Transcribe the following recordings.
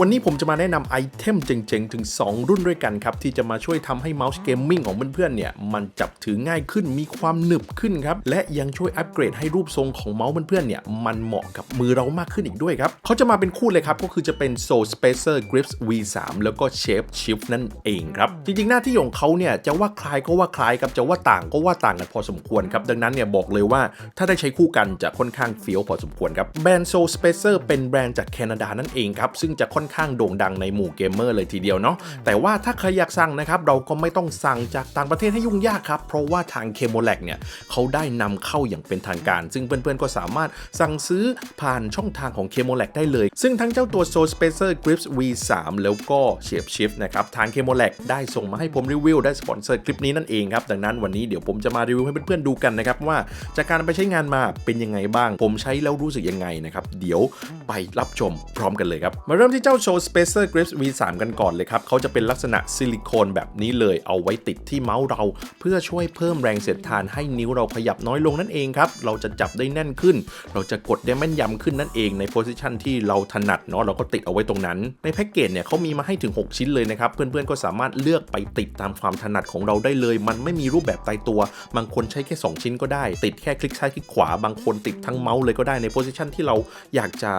วันนี้ผมจะมาแนะนำไอเทมเจ๋งๆ ถึง 2 รุ่นด้วยกันครับ ที่จะมาช่วยทำให้เมาส์เกมมิ่งของเพื่อนๆเนี่ย มันจับถือง่ายขึ้นมีความหนึบขึ้นครับ และยังช่วยอัปเกรดให้รูปทรงของเมาส์เพื่อนๆเนี่ย มันเหมาะกับมือเรามากขึ้นอีกด้วยครับเขาจะมาเป็นคู่เลยครับ ก็คือจะเป็น Soul Spacer Grips V3 แล้วก็ Shape Shift นั่นเองครับ จริงๆ หน้าที่ของเขาเนี่ยจะว่าคล้ายก็ว่าคล้ายครับจะว่าต่างก็ว่าต่างกันพอสมควรครับดังนั้นเนี่ยบอกเลยว่าถ้าได้ใช้คู่กันจะค่อนข้างเฟี้ยวพอสมควรครับแบรนด์ Soul Spacer เป็นแบรนด์จากแคนาดานั่นเองครับซึ่งจะค่อนข้างโด่งดังในหมู่เกมเมอร์เลยทีเดียวเนาะแต่ว่าถ้าใครอยากสั่งนะครับเราก็ไม่ต้องสั่งจากต่างประเทศให้ยุ่งยากครับ เพราะว่าทางเคม o แลกเนี่ยเขาได้นำเข้าอย่างเป็นทางการ ซึ่งเพื่อนๆก็สามารถสั่งซื้อผ่านช่องทางของเคม o แลกได้เลย ซึ่งทั้งเจ้าตัว Soul Spacer Grips V3 แล้วก็ Shape Shift นะครับทางเคม o แลกได้ส่งมาให้ผมรีวิวได้สปอนเซอร์คลิปนี้นั่นเองครับดังนั้นวันนี้เดี๋ยวผมจะมารีวิวให้เพื่อนๆดูกันนะครับว่าจากการไปใช้งานมาเป็นยังไงบ้าง ผมใช้แล้วรู้สึกยังไงนะครับเดี๋ยวไปรับชมพร้อมกันเลยครับมาเริ่มที่เจ้า Show Spacer Grips V3 กันก่อนเลยครับ เขาจะเป็นลักษณะซิลิโคนแบบนี้เลยเอาไว้ติดที่เมาส์เรา เพื่อช่วยเพิ่มแรงเสียดทานให้นิ้วเราขยับน้อยลงนั่นเองครับ เราจะจับได้แน่นขึ้น เราจะกดได้แม่นยำขึ้นนั่นเองในโพสิชันที่เราถนัดเนาะเราก็ติดเอาไว้ตรงนั้น ในแพ็กเกจเนี่ยเขามีมาให้ถึง 6 ชิ้นเลยนะครับ เพื่อนๆก็สามารถเลือกไปติดตามความถนัดของเราได้เลย มันไม่มีรูปแบบตายตัว บางคนใช้แค่ 2 ชิ้นก็ได้ ติดแค่คลิกซ้ายคลิกขวา บางคนติดทั้งเมาส์เลยก็ได้ในโพสิชันที่เราอยากจะ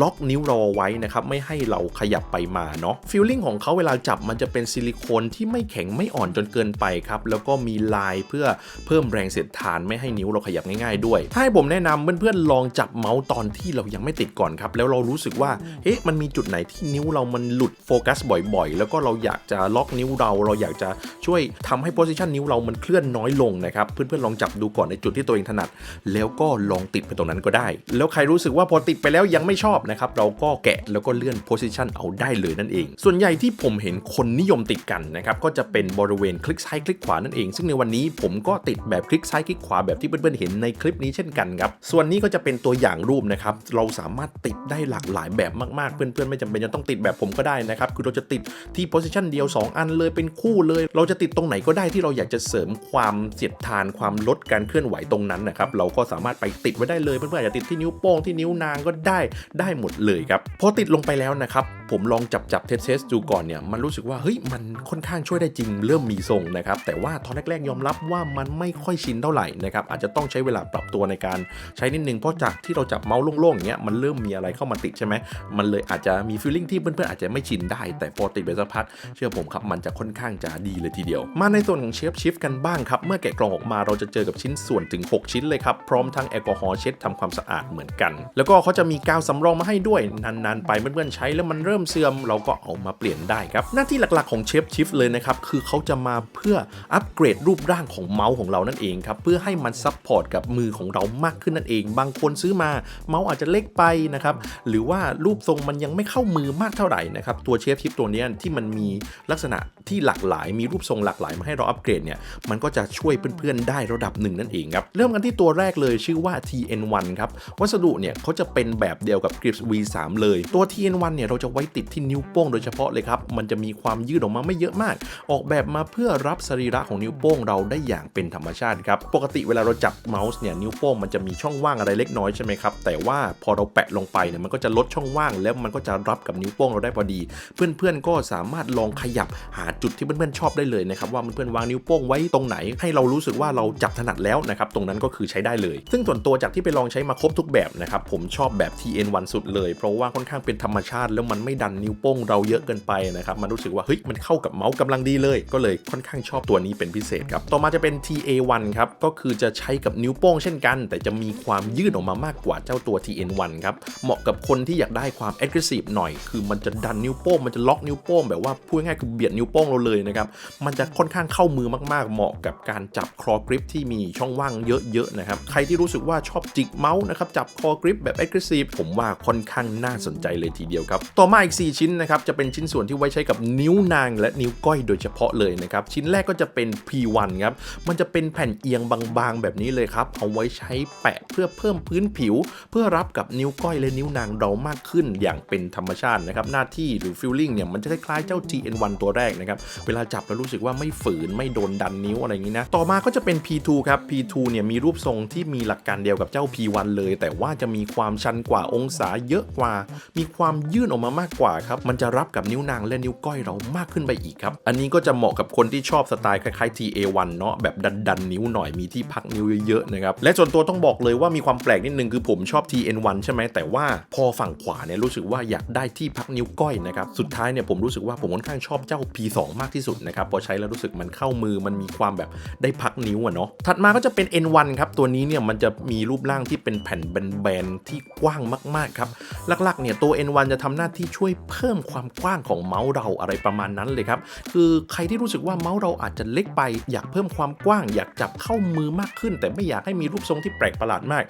ล็อกนิ้วเราเอาไว้นะครับไม่ให้เราขยับไปมาเนาะฟีลลิ่งของเขาเวลาจับมันจะเป็นซิลิโคนที่ไม่แข็งไม่อ่อนจนเกินไปครับ แล้วก็มีลายเพื่อเพิ่มแรงเสียดทานไม่ให้นิ้วเราขยับง่ายๆด้วย ถ้าให้ผมแนะนำเพื่อนๆลองจับเมาส์ตอนที่เรายังไม่ติดก่อนครับ แล้วเรารู้สึกว่าเอ๊ะมันมีจุดไหนที่นิ้วเรามันหลุดโฟกัสบ่อยๆ แล้วก็เราอยากจะล็อกนิ้วเรา เราอยากจะช่วยทำให้โพสิชันนิ้วเรามันเคลื่อนน้อยลงนะครับเพื่อนๆลองจับดูก่อนในจุดที่ตัวเองถนัด แล้วก็ลองติดไปตรงนั้นก็ได้ แล้วใครรู้สึกว่าพอติดไปแล้วยังไม่ชอบนะครับเราก็แกะแล้วก็เลื่อนโพสิชันเอาได้เลยนั่นเอง ส่วนใหญ่ที่ผมเห็นคนนิยมติดกันนะครับก็จะเป็นบริเวณคลิกซ้ายคลิกขวานั่นเอง ซึ่งในวันนี้ผมก็ติดแบบคลิกซ้ายคลิกขวาแบบที่เพื่อนๆเห็นในคลิปนี้เช่นกันครับส่วนนี้ก็จะเป็นตัวอย่างรูปนะครับเราสามารถติดได้หลากหลายแบบมากๆ เพื่อนๆไม่จำเป็นจะต้องติดแบบผมก็ได้นะครับคือเราจะติดที่โพสิชันเดียว 2 อันเลยเป็นคู่เลย เราจะติดตรงไหนก็ได้ที่เราอยากจะเสริมความเสียดทานความลดการเคลื่อนไหวตรงนั้นนะครับเราก็สามารถไปติดไว้ได้เลยเพื่อนๆอาจจะติดที่นิ้วโป้งที่นิ้วนางก็ได้ได้หมดเลยครับพอติดลงไปแล้วนะครับผมลองจับจับเทสเทสดูก่อนเนี่ย มันรู้สึกว่าเฮ้ยมันค่อนข้างช่วยได้จริงเริ่มมีทรงนะครับ แต่ว่าตอนแรกๆยอมรับว่ามันไม่ค่อยชินเท่าไหร่นะครับ อาจจะต้องใช้เวลาปรับตัวในการใช้นิดนึง เพราะจากที่เราจับเมาส์โล่งๆอย่างเงี้ยมันเริ่มมีอะไรเข้ามาติดใช่ไหมมันเลยอาจจะมีฟีลลิ่งที่เพื่อนๆอาจจะไม่ชินได้ แต่พอติดไปสักพักเชื่อผมครับมันจะค่อนข้างจะดีเลยทีเดียว มาในส่วนของเชฟชิฟกันบ้างครับเมื่อแกะกล่องออกมาเราจะเจอกับชิ้นส่วนถึง 6 ชิ้นเลยครับพร้อมทั้งแอลกอฮอล์เช็ดทำความสะอาดเหมือนกัน แล้วก็เขาจะมีกาวสำรองมาให้ด้วยนานๆไปเพื่อนๆใช้แล้วมันเริ่มเสื่อมเราก็เอามาเปลี่ยนได้ครับ หน้าที่หลักๆของเชฟชิฟเลยนะครับ คือเขาจะมาเพื่ออัปเกรดรูปร่างของเมาส์ของเรานั่นเองครับ เพื่อให้มันซับพอร์ตกับมือของเรามากขึ้นนั่นเอง บางคนซื้อมาเมาส์อาจจะเล็กไปนะครับ หรือว่ารูปทรงมันยังไม่เข้ามือมากเท่าไหร่นะครับ ตัวเชฟชิฟตัวนี้ที่มันมีลักษณะที่หลากหลาย มีรูปทรงหลากหลายมาให้เราอัปเกรดเนี่ย มันก็จะช่วยเพื่อนๆได้ระดับหนึ่งนั่นเองครับ เริ่มกันที่ตัวแรกเลยชื่อว่า TN1 ครับ วัสดุเนี่ยเขาจะเป็นแบบเดียวกับ Grips V3 เลย ตัว TN1 เนี่ยเราจะไว้ติดที่นิ้วโป้งโดยเฉพาะเลยครับ มันจะมีความยืดออกมาไม่เยอะมาก ออกแบบมาเพื่อรับสรีระของนิ้วโป้งเราได้อย่างเป็นธรรมชาติครับ ปกติเวลาเราจับเมาส์เนี่ยนิ้วโป้งมันจะมีช่องว่างอะไรเล็กน้อยใช่ไหมครับ แต่ว่าพอเราแปะลงไปเนี่ยมันก็จะลดช่องว่างแล้วมันก็จะรับกับนิ้วโป้งเราได้พอดี เพื่อนๆก็สามารถลองขยับหาจุดที่เพื่อนๆชอบได้เลยนะครับว่าเพื่อนๆวางนิ้วโป้งไว้ตรงไหน ให้เรารู้สึกว่าเราจับถนัดแล้วนะครับตรงนั้นก็คือใช้ได้เลย ซึ่งส่วนตัวจากที่ไปลองใช้มาครบทุกแบบนะครับผมชอบแบบ TN1 สุดเลย เพราะว่าค่อนข้างเป็นธรรมชาติแล้วมันไม่ดันนิ้วโป้งเราเยอะเกินไปนะครับ มันรู้สึกว่าเฮ้ยมันเข้ากับเมาส์กำลังดีเลย ก็เลยค่อนข้างชอบตัวนี้เป็นพิเศษครับ ต่อมาจะเป็น TA1 ครับ ก็คือจะใช้กับนิ้วโป้งเช่นกัน แต่จะมีความยืดออกมามากกว่าเจ้าตัว TN1 ครับ เหมาะกับคนที่อยากได้ความ aggressive หน่อย คือมันจะดันนิ้วโป้ง มันจะล็อกนิ้วโป้งแบบว่าพูดง่ายคือเบียดนิ้วโป้งเราเลยนะครับ มันจะค่อนข้างเข้ามือมากๆ เหมาะกับการจับคอกริปที่มีช่องว่างเยอะๆนะครับ ใครที่รู้สึกว่าชอบจิกเมาส์นะครับ จับคอกริปแบบ aggressive ผมว่าค่อนข้างน่าสนใจเลยทีเดียวครับต่อมาอีก 4 ชิ้นนะครับจะเป็นชิ้นส่วนที่ไว้ใช้กับนิ้วนางและนิ้วก้อยโดยเฉพาะเลยนะครับชิ้นแรกก็จะเป็น P1 ครับมันจะเป็นแผ่นเอียงบางๆ แบบนี้เลยครับเอาไว้ใช้แปะเพื่อเพิ่มพื้นผิว เพื่อรับกับนิ้วก้อยและนิ้วนางเรามากขึ้นอย่างเป็นธรรมชาตินะครับหน้าที่หรือ feeling เนี่ยมันจะคล้ายๆเจ้า TN1 ตัวแรกนะครับเวลาจับแล้วรู้สึกว่าไม่ฝืนไม่โดนดันนิ้วอะไรอย่างนี้นะต่อมาก็จะเป็น P2 ครับ P2 เนี่ยมีรูปทรงที่มีหลักการเดียวกับเจ้า P1 เลย แต่ว่าจะมีความชันกว่าองศาเยอะกว่า มีความยื่นออกมามากกว่าครับ มันจะรับกับนิ้วนางและนิ้วก้อยเรามากขึ้นไปอีกครับ อันนี้ก็จะเหมาะกับคนที่ชอบสไตล์คล้ายๆ TA1 เนาะแบบดันๆ นิ้วหน่อยมีที่พักนิ้วเยอะๆนะครับและส่วนตัวต้องบอกเลยว่ามีความแปลกนิดนึงคือผมชอบ TN1 ใช่ไหมแต่ว่าพอฝั่งขวาเนี่ยรู้สึกว่าอยากได้ที่พักนิ้วก้อยนะครับสุดท้ายเนี่ยผมรู้สึกว่าผมค่อนข้างชอบเจ้า P2 มากที่สุดนะครับพอใช้แล้วรู้สึกมันเข้ามือมันมีความแบบได้พักนิ้วอะเนาะถัดมาก็จะเป็น N1 ครับตัวนี้เนี่ยมันจะมีรูปร่างที่เป็นแผ่นแบนๆที่กว้างมากๆครับ หลักๆเนี่ยตัว N1 จะทำหน้าที่ช่วยเพิ่มความกว้างของเมาส์เราอะไรประมาณนั้นเลยครับ คือใครที่รู้สึกว่าเมาส์เราอาจจะเล็กไปอยากเพิ่มความกว้าง อยากจับเข้ามือมากขึ้น แต่ไม่อยากให้มีรูปทรงที่แปลกประหลาดมาก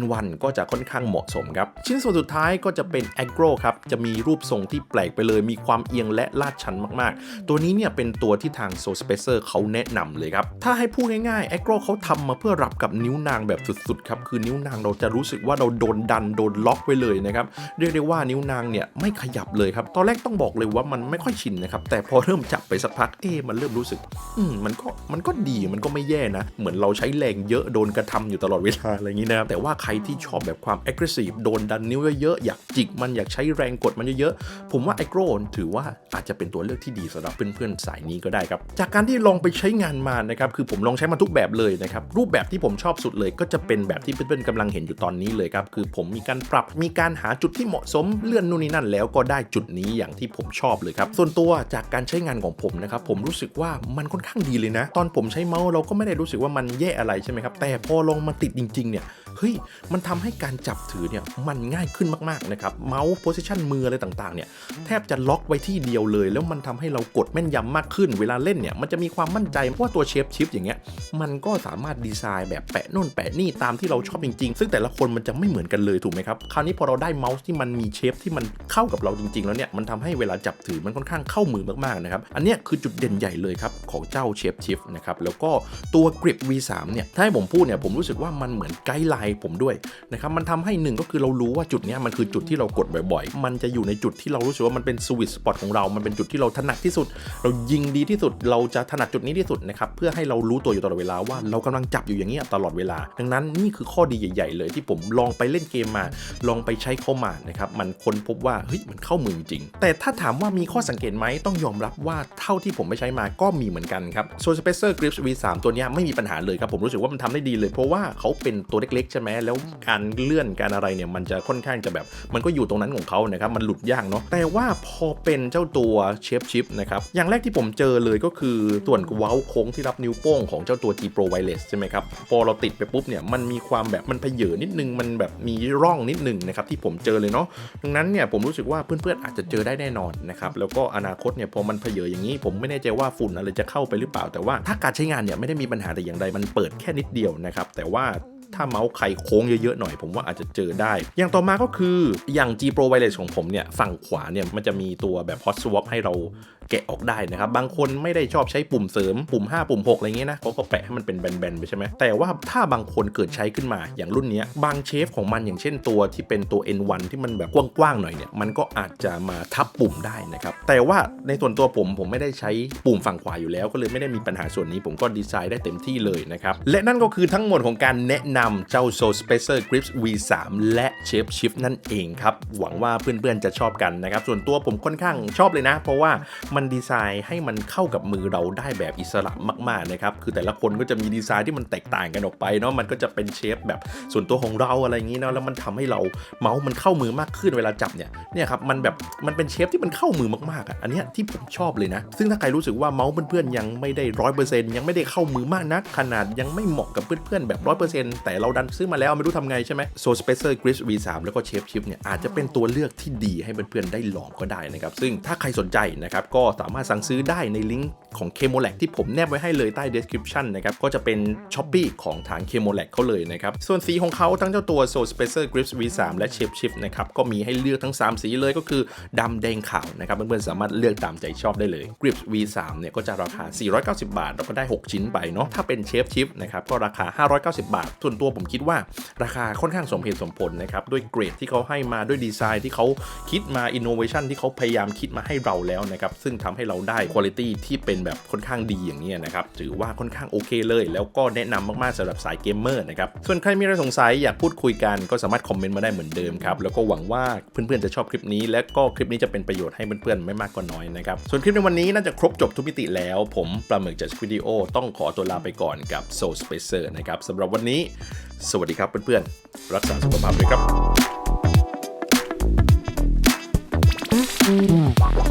N1 ก็จะค่อนข้างเหมาะสมครับ ชิ้นส่วนสุดท้ายก็จะเป็น Agro ครับ จะมีรูปทรงที่แปลกไปเลย มีความเอียงและลาดชันมากๆ ตัวนี้เนี่ยเป็นตัวที่ทาง so Spacer เขาแนะนำเลยครับ ถ้าให้พูดง่ายๆ Agro เขาทำมาเพื่อรับกับนิ้วนางแบบสุดๆครับ คือนิ้วนางเราจะรู้สึกว่าเราโดนดันโดนล็อกไว้เลยนะครับเรียกได้ว่านิ้วนางเนี่ยไม่ขยับเลยครับ ตอนแรกต้องบอกเลยว่ามันไม่ค่อยชินนะครับ แต่พอเริ่มจับไปสักพัก เอ๊มันเริ่มรู้สึก อืมมันก็มันก็ดีมันก็ไม่แย่นะ เหมือนเราใช้แรงเยอะโดนกระทำอยู่ตลอดเวลาอะไรอย่างนี้นะครับแต่ว่าใครที่ชอบแบบความ aggressive โดนดันนิ้วเยอะๆอยากจิกมันอยากใช้แรงกดมันเยอะๆผมว่าไอโกรนถือว่าอาจจะเป็นตัวเลือกที่ดีสำหรับเพื่อนๆสายนี้ก็ได้ครับ จากการที่ลองไปใช้งานมานะครับคือผมลองใช้มาทุกแบบเลยนะครับรูปแบบที่ผมชอบสุดเลยก็จะเป็นแบบที่เพื่อนๆกำลังเห็นอยู่ตอนนี้เลยครับคือผมมีการปรับมีการหาจุดที่เหมาะสมเลื่อนนู่นนี่นั่นแล้วก็ได้จุดนี้อย่างที่ผมชอบเลยครับ ส่วนตัวจากการใช้งานของผมนะครับผมรู้สึกว่ามันค่อนข้างดีเลยนะ ตอนผมใช้เมาส์เราก็ไม่ได้รู้สึกว่ามันแย่อะไรใช่ไหมครับแต่พอลองมาติดจริงๆเนี่ย เฮ้ยมันทำให้การจับถือเนี่ยมันง่ายขึ้นมากๆนะครับเมาส์โพสิชันมืออะไรต่างๆเนี่ยแทบจะล็อกไว้ที่เดียวเลย แล้วมันทำให้เรากดแม่นยำมากขึ้น เวลาเล่นเนี่ยมันจะมีความมั่นใจเพราะว่าตัวเชฟชิปอย่างเงี้ยมันก็สามารถดีไซน์แบบแปะนู่นแปะนี่ตามที่เราชอบจริงๆ ซึ่งแต่ละคนมันจะไม่เหมือนกันเลยถูกไหมครับคราวนี้พอเราได้เมาส์ที่มันมีเชฟที่มันเข้ากับเราจริง ๆ แล้วเนี่ยมันทำให้เวลาจับถือมันค่อนข้างเข้ามือมากๆนะครับอันเนี้ยคือจุดเด่นใหญ่เลยครับของเจ้าเชฟชิฟนะครับแล้วก็ตัวกริป V3 เนี่ยถ้าให้ผมพูดเนี่ยผมรู้สึกว่ามันเหมือนไกด์ไลนผมด้วยนะครับมันทำให้หนึ่งก็คือเรารู้ว่าจุดนี้มันคือจุดที่เรากดบ่อยๆ มันจะอยู่ในจุดที่เรารู้สึกว่ามันเป็นสวิตสปอตของเรา มันเป็นจุดที่เราถนัดที่สุด เรายิงดีที่สุด เราจะถนัดจุดนี้ที่สุดนะครับเพื่อให้เรารู้ตัวอยู่ตลอดเวลาว่าเรากำลังจับอยู่อย่างเงี้ยตลอดเวลา ดังนั้นนี่คือข้อดีใหญ่ๆ เลยที่ผมลองไปเล่นเกมมา ลองไปใช้เข้ามานะครับมันค้นพบว่าเฮ้ยมันเข้ามือจริง แต่ถ้าถามว่ามีข้อสังเกตไหมต้องยอมรับว่าเท่าที่ผมไปใช้มาก็มีเหมือนกันครับ Soul Spacer Grips V3 ตัวเนี้ไม่มีปัญหาเลยครับผมรู้สึกว่ามันทำได้ดีเลยเพราะว่าเขาเป็นตัวเล็กๆใช่ไหมแล้วการเลื่อนการอะไรเนี่ยมันจะค่อนข้างจะแบบ มันก็อยู่ตรงนั้นของเขานะครับมันหลุดยากเนาะแต่ว่าพอเป็นเจ้าตัวเชฟชิปนะครับอย่างแรกที่ผมเจอเลยก็คือส่วนเว้าโค้งที่รับนิ้วโป้งของเจ้าตัว G Pro Wireless ใช่ไหมครับพอเราติดไปปุ๊บเนี่ยมันมีความแบบมันเพเยอนิดนึงมันแบบมีร่องนิดนึงนะครับที่ผมเจอเลยเนาะดังนั้นเนี่ยผมรู้สึกว่าเพื่อนๆอาจจะเจอได้แน่นอนนะครับแล้วก็อนาคตเนี่ยพอมันเพเยออย่างนี้ ผมไม่แน่ใจว่าฝุ่นอะไรจะเข้าไปหรือเปล่า แต่ว่าถ้าการใช้งานเนี่ยไม่ได้มีปัญหาแต่อย่างใดมันเปิดแค่นิดเดียวนะครับแต่ว่า ถ้าเมาส์ไข่โค้งเยอะๆหน่อย ผมว่าอาจจะเจอได้ อย่างต่อมาก็คืออย่าง G Pro Wireless ของผมเนี่ย ฝั่งขวาเนี่ย มันจะมีตัวแบบ Hot Swap ให้เรา แกะออกได้นะครับ บางคนไม่ได้ชอบใช้ปุ่มเสริมปุ่ม 5 ปุ่ม 6 อะไรเงี้ยนะเขาก็แปะให้มันเป็นแบนๆไปใช่ไหมแต่ว่าถ้าบางคนเกิดใช้ขึ้นมาอย่างรุ่นนี้บางเชฟของมันอย่างเช่นตัวที่เป็นตัว N1 ที่มันแบบกว้างๆหน่อยเนี่ยมันก็อาจจะมาทับปุ่มได้นะครับแต่ว่าในส่วนตัวผมผมไม่ได้ใช้ปุ่มฝั่งขวาอยู่แล้ว ก็เลยไม่ได้มีปัญหาส่วนนี้ผมก็ดีไซน์ได้เต็มที่เลยนะครับและนั่นก็คือทั้งหมดของการแนะนำเจ้า Soul Spacer Grips V3 และ Shape Shift นั่นเองครับหวังว่าเพื่อนๆจะชอบกันนะครับส่วนตัวผมค่อนข้างชอบเลยนะ เพราะว่ามันดีไซน์ให้มันเข้ากับมือเราได้แบบอิสระมากๆนะครับคือแต่ละคนก็จะมีดีไซน์ที่มันแตกต่างกันออกไปเนาะมันก็จะเป็นเชฟแบบส่วนตัวของเราอะไรอย่างนี้เนาะแล้วมันทำให้เราเมาส์มันเข้ามือมากขึ้นเวลาจับเนี่ยเนี่ยครับมันแบบมันเป็นเชฟที่มันเข้ามือมากๆอะอันเนี้ยที่ผมชอบเลยนะ ซึ่งถ้าใครรู้สึกว่าเมาส์เพื่อนๆยังไม่ได้ร้อยเปอร์เซ็นต์ยังไม่ได้เข้ามือมากนัก ขนาดยังไม่เหมาะกับเพื่อนๆแบบร้อยเปอร์เซ็นต์แต่เราดันซื้อมาแล้วไม่รู้ทำไงใช่ไหม Soul Spacer Grips V3 แล้วก็ Shape Shift เนี่ยอาจจะเป็นตัวเลือกที่ดีให้เพื่อนๆได้ลองก็ได้นะครับซึ่งถ้าใครสนใจนะครับก็สามารถสั่งซื้อได้ในลิงก์ของ c h e m o l a c ที่ผมแนบไว้ให้เลยใต้ description นะครับ ก็จะเป็น s h o p e e ของทาง c h e m o l a c เขาเลยนะครับ ส่วนสีของเขาทั้งเจ้าตัว Soul Spacer Grips V3 และ Shape Shift นะครับ ก็มีให้เลือกทั้ง 3 สีเลยก็คือดำแดงขาวนะครับ เพื่อนๆ สามารถเลือกตามใจชอบได้เลย Grips V3 เนี่ยก็จะราคา 490 บาท เราก็ได้ 6 ชิ้นไปเนาะถ้าเป็น Shape Shift นะครับก็ราคา 590 บาท ส่วนตัวผมคิดว่าราคาค่อนข้างสมเหตุสมผลนะครับด้วยเกรดที่เขาให้มาด้วยดีไซน์ที่เขาคิดมา innovation ที่เขาพยายามคิดมาให้เราแล้วนะครับซึ่งทำให้เราได้คุณภาพที่เป็นแบบค่อนข้างดีอย่างนี้นะครับถือว่าค่อนข้างโอเคเลย แล้วก็แนะนำมากๆสำหรับสายเกมเมอร์นะครับส่วนใครมีอะไรสงสัยอยากพูดคุยกันก็สามารถคอมเมนต์มาได้เหมือนเดิมครับแล้วก็หวังว่าเพื่อนๆจะชอบคลิปนี้ และก็คลิปนี้จะเป็นประโยชน์ให้เพื่อนๆไม่มากก็น้อยนะครับส่วนคลิปในวันนี้น่าจะครบจบทุกมิติแล้ว ผมปลาหมึกจากวิดีโอต้องขอตัวลาไปก่อนกับ Soul Spacer นะครับสำหรับวันนี้ สวัสดีครับเพื่อนๆรักษาสุขภาพด้วยครับ